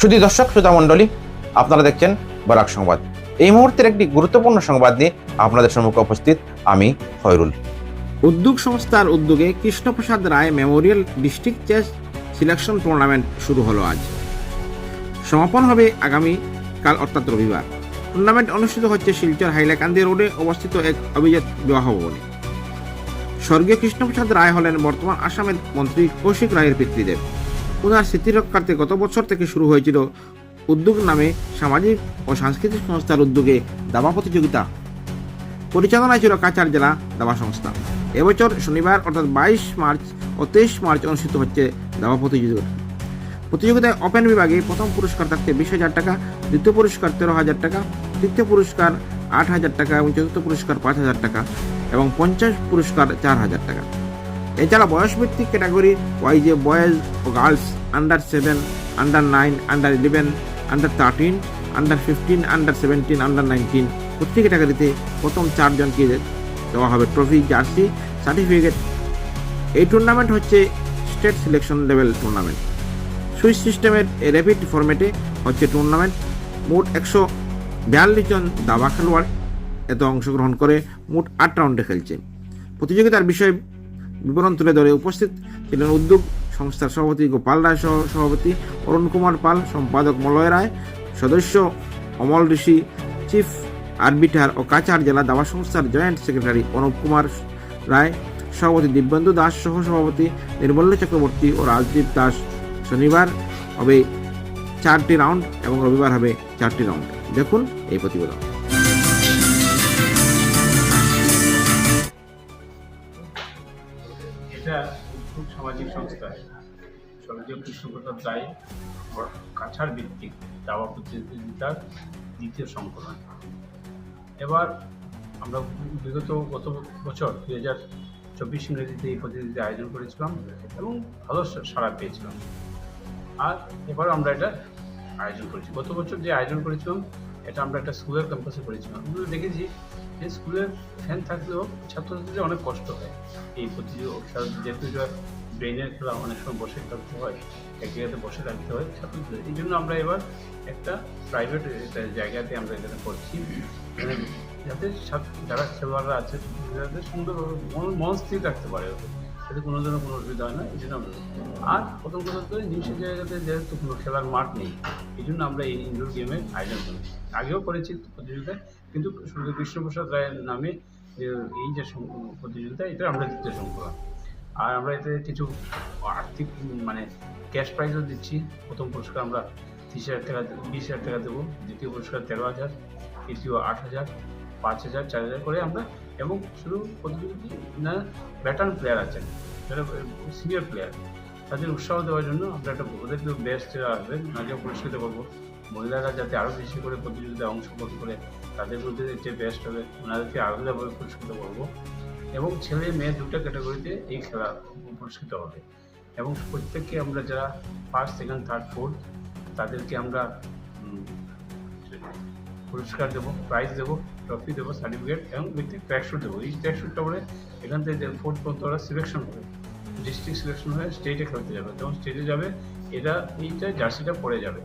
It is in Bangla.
শুধু দর্শক শ্রোতা মণ্ডলী, আপনারা দেখছেন বরাক সংবাদ। এই মুহূর্তের একটি গুরুত্বপূর্ণ সংবাদ নিয়ে আপনাদের সম্মুখে উপস্থিত আমি খয়রুল। উদ্যোগ সংস্থার উদ্যোগে Krishnaprasad Roy memorial district chess selection tournament শুরু হলো আজ। সমাপন হবে আগামী কাল, অর্থাৎ রবিবার। টুর্নামেন্ট অনুষ্ঠিত হচ্ছে শিলচর হাইলাকান্দি রোডে অবস্থিত এক অভিজাত বিবাহ ভবনে। স্বর্গীয় কৃষ্ণপ্রসাদ রায় হলেন বর্তমান আসামের মন্ত্রী কৌশিক রায়ের পিতৃদেব। ওনার স্মৃতি রক্ষার্থে গত বছর থেকে শুরু হয়েছিল উদ্যোগ নামে সামাজিক ও সাংস্কৃতিক সংস্থার উদ্যোগে দাবা প্রতিযোগিতা। পরিচালনায় ছিল কাছাড় জেলা দাবা সংস্থা। এবছর শনিবার অর্থাৎ বাইশ মার্চ ও তেইশ মার্চ অনুষ্ঠিত হচ্ছে দাবা প্রতিযোগিতা। প্রতিযোগিতায় ওপেন বিভাগে প্রথম পুরস্কার থাকছে বিশ হাজার টাকা, দ্বিতীয় পুরস্কার তেরো হাজার টাকা, তৃতীয় পুরস্কার আট হাজার টাকা এবং চতুর্থ পুরস্কার পাঁচ হাজার টাকা এবং পঞ্চাশ পুরস্কার চার হাজার টাকা। এছাড়া বয়সভিত্তিক ক্যাটাগরি ওয়াইজে বয়েজ ও girls under seven under nine under eleven under thirteen under fifteen under seventeen under nineteen প্রত্যেক ক্যাটাগরিতে প্রথম চারজনকে দেওয়া হবে ট্রফি জার্সি সার্টিফিকেট এই টুর্নামেন্ট হচ্ছে state selection level tournament Swiss সিস্টেমের র্যাপিড ফরম্যাটে হচ্ছে টুর্নামেন্ট মোট একশো বিয়াল্লিশ জন দাবা খেলোয়াড় এতে অংশগ্রহণ করে মোট আট রাউন্ডে খেলছে। প্রতিযোগিতার বিষয়ে বিবরণ তুলে ধরে উপস্থিত ছিলেন উদ্যোগ সংস্থার সভাপতি গোপাল রায় সহ সভাপতি অরুণ কুমার পাল, সম্পাদক মলয় রায়, সদস্য অমল ঋষি, চিফ আরবিটার ও কাছাড় জেলা দাবা সংস্থার জয়েন্ট সেক্রেটারি অনুপ কুমার রায়, সভাপতি দিব্যেন্দু দাস সহ সভাপতি নির্মল্য চক্রবর্তী ও রাজদীপ দাস। শনিবার হবে চারটি রাউন্ড এবং রবিবার হবে চারটি রাউন্ড। দেখুন এই প্রতিবেদন। এটা খুব সামাজিক সংস্থা। স্বর্গীয় কৃষ্ণপ্রসাদ রায় কাছাড় ভিত্তিক দাবা প্রতিযোগিতার দ্বিতীয় সংকলন। এবার আমরা বিগত গত বছর দুই হাজার চব্বিশ ইংরেজিতে এই প্রতিযোগিতা আয়োজন করেছিলাম এবং ভালো সাড়া পেয়েছিলাম। আর এবার আমরা এটা আয়োজন করেছি। গত বছর যে আয়োজন করেছিলাম, এটা আমরা একটা স্কুলের ক্যাম্পাসে করেছিলাম। দেখেছি যে স্কুলের ফ্যান থাকলেও ছাত্রছাত্রীদের অনেক কষ্ট হয়। এই প্রতিযোগিতা যেহেতু ব্রেনের খেলা, অনেক সময় বসে থাকতে হয়, এক জায়গাতে বসে থাকতে হয় ছাত্রছাত্রীদের। এই জন্য আমরা এবার একটা প্রাইভেট জায়গাতে আমরা এখানে করছি যাতে যারা খেলোয়াড়রা আছে যাতে সুন্দরভাবে মন মন স্থির রাখতে পারে। যাতে কোনো ধরনের কোনো অসুবিধা হয় না, এই জন্য আমরা আর প্রথম কথা তো নিউজের জায়গাতে যেহেতু কোনো খেলার মাঠ নেই, এই জন্য আমরা এই ইনডোর গেমের আয়োজন করি আগেও করেছি প্রতিযোগিতায়, কিন্তু শুধু কৃষ্ণপ্রসাদ রায়ের নামে এই যে প্রতিযোগিতা, এটা আমরা দ্বিতীয় সংকলন আর আমরা এতে কিছু আর্থিক মানে ক্যাশ প্রাইজও দিচ্ছি। প্রথম পুরস্কার আমরা তিরিশ হাজার টাকা বিশ হাজার টাকা দেবো, দ্বিতীয় পুরস্কার তেরো হাজার, তৃতীয় আট হাজার পাঁচ হাজার, চার হাজার করে আমরা এবং শুধু প্রতিযোগিতা না ব্যাটার্ন প্লেয়ার আছেন, যারা সিনিয়র প্লেয়ার তাদের উৎসাহ দেওয়ার জন্য আমরা একটা ওদের বেস্ট যারা আসবেন, তাদেরকে পুরস্কৃত করব। মহিলারা যাতে আরও বেশি করে প্রতিযোগিতায় অংশগ্রহণ করে, তাদের মধ্যে যে বেস্ট হবে, ওনাদেরকে আলাদাভাবে পুরস্কৃত করব এবং ছেলে মেয়ে দুটো ক্যাটাগরিতে এই খেলা পুরস্কৃত হবে। এবং প্রত্যেককে আমরা যারা ফার্স্ট সেকেন্ড থার্ড ফোর্থ তাদেরকে আমরা পুরস্কার দেবো প্রাইজ দেবো। ট্রফি দেবো সার্টিফিকেট এবং ব্যক্তি ট্র্যাকশুট দেবো। এই ট্র্যাকশুটটা পরে এখান থেকে ফোর্থ পর্যন্ত ওরা সিলেকশন হবে ডিস্ট্রিক্ট সিলেকশন হয়ে স্টেটে খেলতে যাবে। যখন স্টেটে যাবে, এরা এইটা জার্সিটা পরে যাবে।